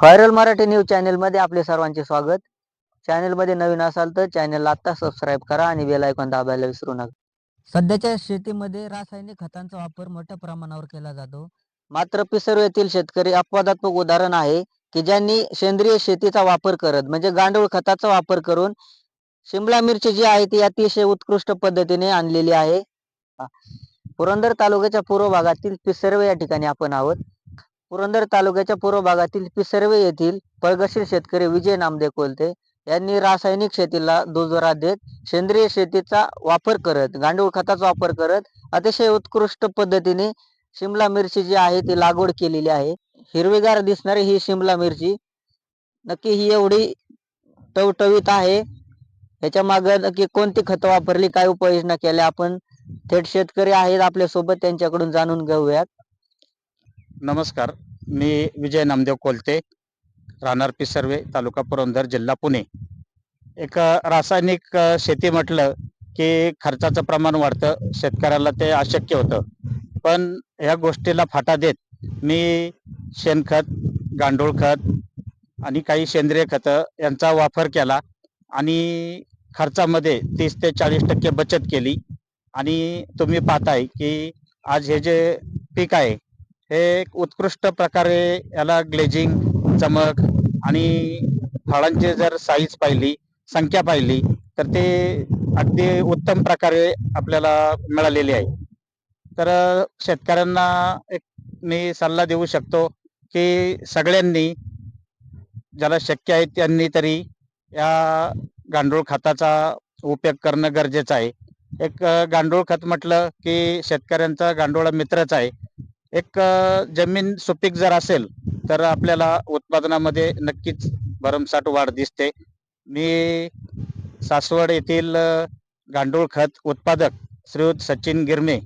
Viral Marathi news चॅनलमध्ये आपले सर्वांचे स्वागत. चॅनलमध्ये नवीन असाल तर चॅनलला आता सबस्क्राईब करा आणि बेल आयकॉन दाबायला विसरू नका. सध्याच्या शेतीमध्ये रासायनिक खतांचा वापर मोठ्या प्रमाणावर केला जातो. मात्र पिसर्व येथील शेतकरी अपवादात्मक उदाहरण आहे की ज्यांनी सेंद्रिय शेतीचा वापर करत म्हणजे गांडूळ खताचा वापर करून शिमला मिरची जी आहे ती अतिशय उत्कृष्ट पद्धतीने आणलेली आहे. पुरंदर तालुक्याच्या पूर्व भागातील पिसर्वे या ठिकाणी आपण आहोत. पुरंदर तालुक्याच्या पूर्व भागातील पिसर्वे येथील प्रगतशील शेतकरी विजय नामदेव कोलते यांनी रासायनिक शेतीला दुजोरा देत सेंद्रिय शेतीचा वापर करत गांडूळ खताचा वापर करत अतिशय उत्कृष्ट पद्धतीने शिमला मिरची जी आहे ती लागवड केलेली आहे. हिरवीगार दिसणारी ही शिमला मिरची नक्की ही एवढी टवटवीत आहे. याच्या मागे नक्की कोणती खतं वापरली काय उपाययोजना केल्या आपण थेट शेतकरी आहेत आपल्यासोबत त्यांच्याकडून जाणून घेऊयात. नमस्कार मी विजय नामदेव कोलते राहणार पिसर्वे तालुका पुरंदर जिल्हा पुणे. एक रासायनिक शेती म्हटलं की खर्चाचं प्रमाण वाढतं शेतकऱ्याला ते अशक्य होतं. पण ह्या गोष्टीला फाटा देत मी शेणखत गांडूळ खत आणि काही सेंद्रिय खतं यांचा वापर केला आणि खर्चामध्ये तीस ते चाळीस टक्के बचत केली. आणि तुम्ही पाहताय की आज हे जे पीक आहे हे एक उत्कृष्ट प्रकारे याला ग्लेजिंग चमक आणि फळांची जर साईज पाहिली संख्या पाहिली तर ते अगदी उत्तम प्रकारे आपल्याला मिळालेली आहे. तर शेतकऱ्यांना एक मी सल्ला देऊ शकतो की सगळ्यांनी ज्याला शक्य आहे त्यांनी तरी या गांडूळ खताचा उपयोग करणं गरजेचं आहे. एक गांडूळ खत म्हटलं की शेतकऱ्यांचा गांडूळ मित्रच आहे. एक जमीन सुपीक जर असेल तर आपल्याला उत्पादनामध्ये नक्कीच भरमसाठ वाढ दिसते. मी सासवड येथील गांडूळ खत उत्पादक श्रीयुत सचिन गिरमे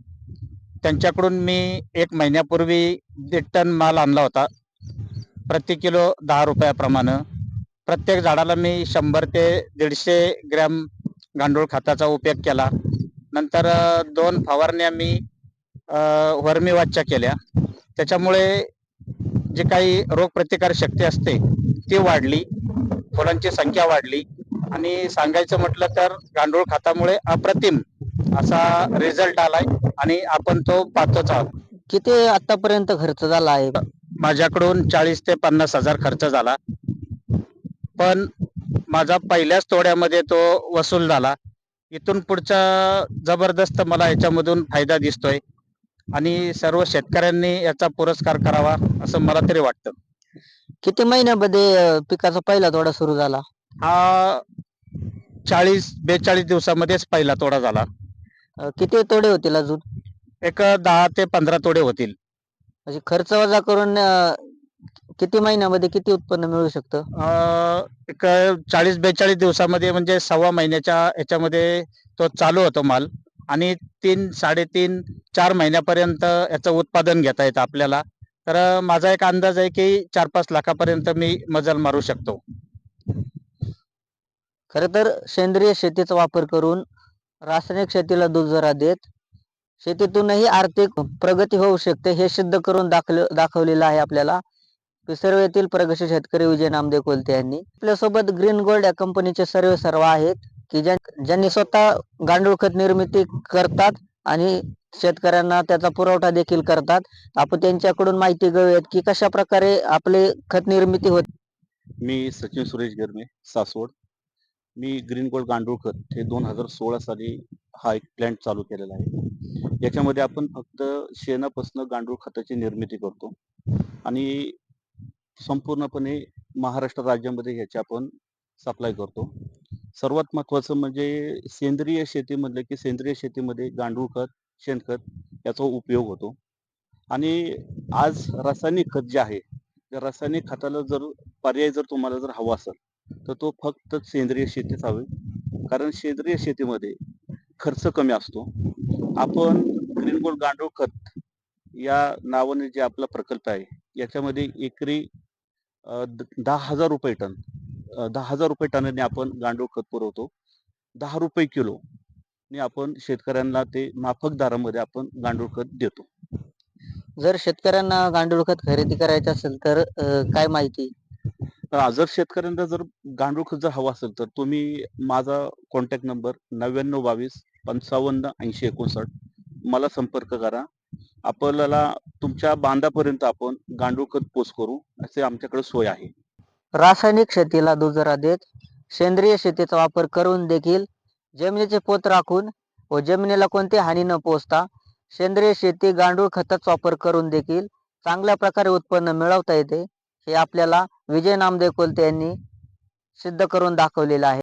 त्यांच्याकडून मी एक महिन्यापूर्वी दीड टन माल आणला होता. प्रति किलो दहा रुपयाप्रमाणे. प्रत्येक झाडाला मी शंभर ते दीडशे ग्रॅम गांडूळ खताचा उपयोग केला. नंतर दोन फवारण्या मी वर्मीवाचच्या केल्या. त्याच्यामुळे जे काही रोगप्रतिकार शक्ती असते ती वाढली. फुलांची संख्या वाढली. आणि सांगायचं म्हटलं तर गांडूळ खतामुळे अप्रतिम असा रिझल्ट आलाय आणि आपण तो पाहतोच आहोत. किती आतापर्यंत खर्च झाला आहे? माझ्याकडून चाळीस ते पन्नास हजार खर्च झाला. पण माझा पहिल्याच तोड्यामध्ये तो वसूल झाला. इथून पुढचा जबरदस्त मला याच्यामधून फायदा दिसतोय. आणि सर्व शेतकऱ्यांनी याचा पुरस्कार करावा असं मला तरी वाटतं. किती महिन्यामध्ये अ, पिकाचा पहिला तोडा सुरू झाला? हा चाळीस बेचाळीस दिवसामध्येच पहिला तोडा झाला. अ, किती तोडे होतील अजून? एक दहा ते पंधरा तोडे होतील. म्हणजे खर्च वजा करून अ, किती महिन्यामध्ये किती उत्पन्न मिळू शकतं? अं, एक चाळीस बेचाळीस दिवसामध्ये म्हणजे सव्वा महिन्याच्या ह्याच्यामध्ये तो चालू होतो माल. आणि तीन साडेतीन चार महिन्यापर्यंत याचं उत्पादन घेता येतं आपल्याला. तर माझा एक अंदाज आहे की चार पाच लाखापर्यंत मी मजल मारू शकतो. खर तर सेंद्रिय शेतीचा वापर करून रासायनिक शेतीला दुजोरा देत शेतीतूनही आर्थिक प्रगती होऊ शकते हे सिद्ध करून दाखल दाखवलेलं आहे आपल्याला. पिसर्व येथील प्रगतशील शेतकरी विजय नामदेव कोलते यांनी. आपल्यासोबत ग्रीन गोल्ड या कंपनीचे सर्व सर्व आहेत. की ज्यां ज्यांनी स्वतः गांडूळ खत निर्मिती करतात आणि शेतकऱ्यांना त्याचा पुरवठा देखील करतात आपण त्यांच्याकडून माहिती घेऊयात की कशा प्रकारे आपले खत निर्मिती होते. मी सचिन सुरेश गिरमे सासवड. मी ग्रीन गोल्ड गांडूळ खत हे दोन हजार सोळा साली हा एक प्लॅन्ट चालू केलेला आहे. याच्यामध्ये आपण फक्त शेणापासून गांडूळ खताची निर्मिती करतो आणि संपूर्णपणे महाराष्ट्र राज्यामध्ये ह्याची आपण सप्लाय करतो. सर्वात महत्वाचं म्हणजे सेंद्रिय शेती की सेंद्रिय शेतीमध्ये गांडूळ खत शेणखत याचा उपयोग होतो. आणि आज रासायनिक खत जे आहे त्या रासायनिक खताला जर पर्याय जर तुम्हाला जर हवा असेल तर तो फक्त सेंद्रिय शेतीच हवी. कारण सेंद्रिय शेतीमध्ये खर्च कमी असतो. आपण ग्रीन गोल्ड गांडूळ खत या नावाने जे आपला प्रकल्प आहे याच्यामध्ये एकरी द- दहा हजार रुपये टन दहा हजार रुपये टनाने आपण गांडूळ खत पुरवतो. दहा रुपये किलो ने आपण शेतकऱ्यांना ते माफक दरामध्ये आपण गांडूळ खत देतो. जर शेतकऱ्यांना गांडूळ खत खरेदी करायचं असेल तर अ, काय माहिती? अ, जर शेतकऱ्यांना जर गांडूळ खत जर हवं असेल तर तुम्ही माझा कॉन्टॅक्ट नंबर नव्याण्णव बावीस पंचावन्न ऐंशी एकोणसाठ मला संपर्क करा. आपल्याला तुमच्या बांधापर्यंत आपण गांडूळ खत पोच करू. असे आमच्याकडे सोय आहे. रासायनिक शेतीला दुजोरा देत सेंद्रिय शेतीचा वापर करून देखील जमिनीचे पोत राखून व जमिनीला कोणती हानी न पोचता सेंद्रिय शेती गांडूळ खताचा वापर करून देखील चांगल्या प्रकारे उत्पन्न मिळवता येते हे आपल्याला विजय नामदेव कोलते यांनी सिद्ध करून दाखवलेलं आहे.